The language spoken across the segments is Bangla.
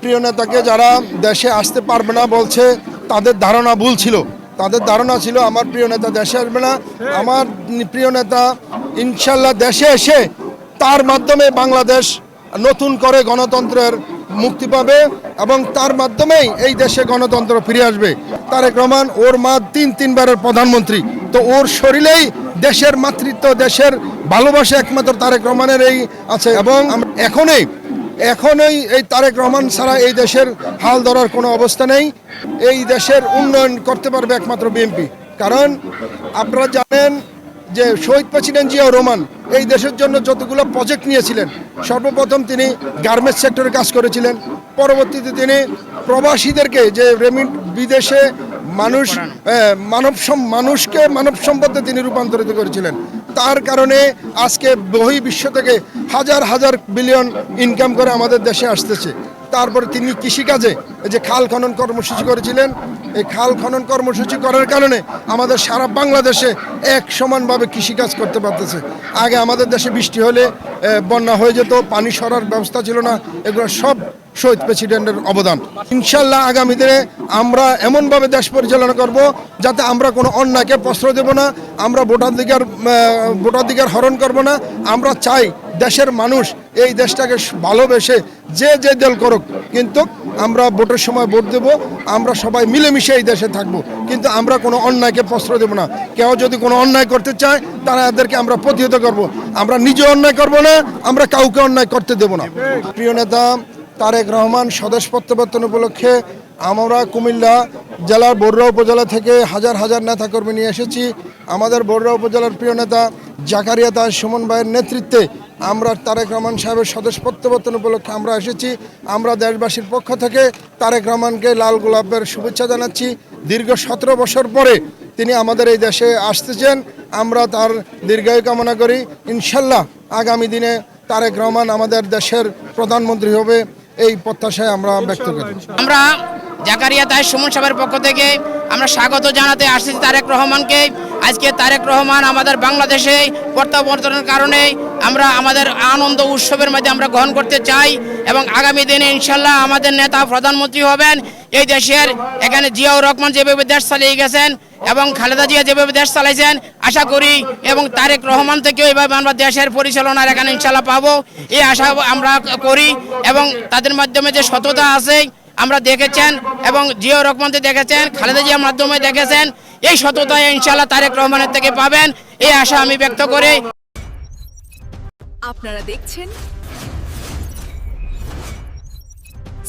প্রিয় নেতাকে যারা দেশে আসতে পারবে না বলছে, তাদের ধারণা ভুল ছিল। তাদের ধারণা ছিল, আমার প্রিয় নেতা দেশে আসবে না। আমার প্রিয় নেতা ইনশাল্লাহ দেশে এসে তার মাধ্যমে বাংলাদেশ নতুন করে গণতন্ত্রের মুক্তি পাবে এবং তার মাধ্যমেই এই দেশে গণতন্ত্র ফিরে আসবে। তারেক রহমান, ওর মা তিন, তিনবারের প্রধানমন্ত্রী। তো ওর শরীরেই দেশের মাতৃত্ব, দেশের ভালোবাসা একমাত্র তারেক রহমানের এই আছে এবং এখনই এখনই এই তারেক রহমান ছাড়া এই দেশের হাল ধরার কোনো অবস্থা নেই। এই দেশের উন্নয়ন করতে পারবে একমাত্র বিএনপি। কারণ আপনারা জানেন যে শহীদ প্রেসিডেন্ট জিয়াউর রহমান এই দেশের জন্য যতগুলো প্রজেক্ট নিয়েছিলেন, সর্বপ্রথম তিনি গার্মেন্টস সেক্টরে কাজ করেছিলেন। পরবর্তীতে তিনি প্রবাসীদেরকে যে রেমিট বিদেশে মানুষ মানব মানুষকে মানব সম্পদে তিনি রূপান্তরিত করেছিলেন। তার কারণে আজকে বহি বিশ্ব থেকে হাজার হাজার বিলিয়ন ইনকাম করে আমাদের দেশে আসতেছে। তারপরে তিনি কৃষিকাজে যে খাল খনন কর্মসূচি করেছিলেন, এই খাল খনন কর্মসূচি করার কারণে আমাদের সারা বাংলাদেশে এক সমানভাবে কৃষিকাজ করতে পারতেছে। আগে আমাদের দেশে বৃষ্টি হলে বন্যা হয়ে যেত, পানি সরার ব্যবস্থা ছিল না, এগুলো সব শহীদ প্রেসিডেন্টের অবদান। ইনশাল্লাহ আগামী দিনে আমরা এমনভাবে দেশ পরিচালনা করব যাতে আমরা কোনো অন্যায়কে প্রশ্রয় দেব না, আমরা ভোটাধিকার ভোটাধিকার হরণ করব না, আমরা চাই দেশের মানুষ এই দেশটাকে ভালোবেসে যে যে দল করুক, কিন্তু আমরা সময় ভোট দেব, আমরা সবাই মিলেমিশে এই দেশে থাকব। কিন্তু আমরা কোনো অন্যায়কে প্রশ্রয় দেব না। কেউ যদি কোনো অন্যায় করতে চায়, তারা এদেরকে আমরা প্রতিহত করব। আমরা নিজে অন্যায় করব না, আমরা কাউকে অন্যায় করতে দেব না। প্রিয় নেতা, তারেক রহমান স্বদেশ প্রত্যাবর্তন উপলক্ষে আমরা কুমিল্লা জেলার বড়ুয়া উপজেলা থেকে হাজার হাজার নেতাকর্মী নিয়ে এসেছি। আমাদের বড়ুয়া উপজেলার প্রিয় নেতা জাকারিয়া দাস সুমন ভাইয়ের নেতৃত্বে আমরা তারেক রহমান সাহেবের স্বদেশ প্রত্যাবর্তন উপলক্ষে আমরা এসেছি। আমরা দেশবাসীর পক্ষ থেকে তারেক রহমানকে লাল গোলাপের শুভেচ্ছা জানাচ্ছি। দীর্ঘ সতেরো বছর পরে তিনি আমাদের এই দেশে আসতেছেন। আমরা তার দীর্ঘায়ু কামনা করি। ইনশাল্লাহ আগামী দিনে তারেক রহমান আমাদের দেশের প্রধানমন্ত্রী হবে। এই প্রত্যাশায় আমরা ব্যক্ত করি। আমরা জাকারিয়া তাই সুমন সাহেবের পক্ষ থেকে আমরা স্বাগত জানাতে আসছি তারেক রহমানকে। আজকে তারেক রহমান আমাদের বাংলাদেশে প্রত্যাবর্তনের কারণে আমরা আমাদের আনন্দ উৎসবের মধ্যে আমরা গ্রহণ করতে চাই এবং আগামী দিনে ইনশাল্লাহ আমাদের নেতা প্রধানমন্ত্রী হবেন। এই দেশের এখানে জিয়াউর রহমান যেভাবে দেশ চালিয়ে গেছেন এবং খালেদা জিয়া যেভাবে দেশ চালাইছেন, আশা করি এবং তারেক রহমান থেকেও এভাবে আমরা দেশের পরিচালনার এখানে ইনশাল্লাহ পাবো। এই আশা আমরা করি এবং তাদের মাধ্যমে যে সততা আছে আমরা দেখেছেন এবং জিও রকমন্ত্রী দেখেছেন, খালেদা জিয়ার মাধ্যমে দেখেছেন। এই সততা ইনশাল্লাহ তারেক রহমানের থেকে পাবেন, এই আশা আমি ব্যক্ত করি। আপনারা দেখছেন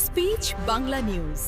স্পিচ বাংলা নিউজ।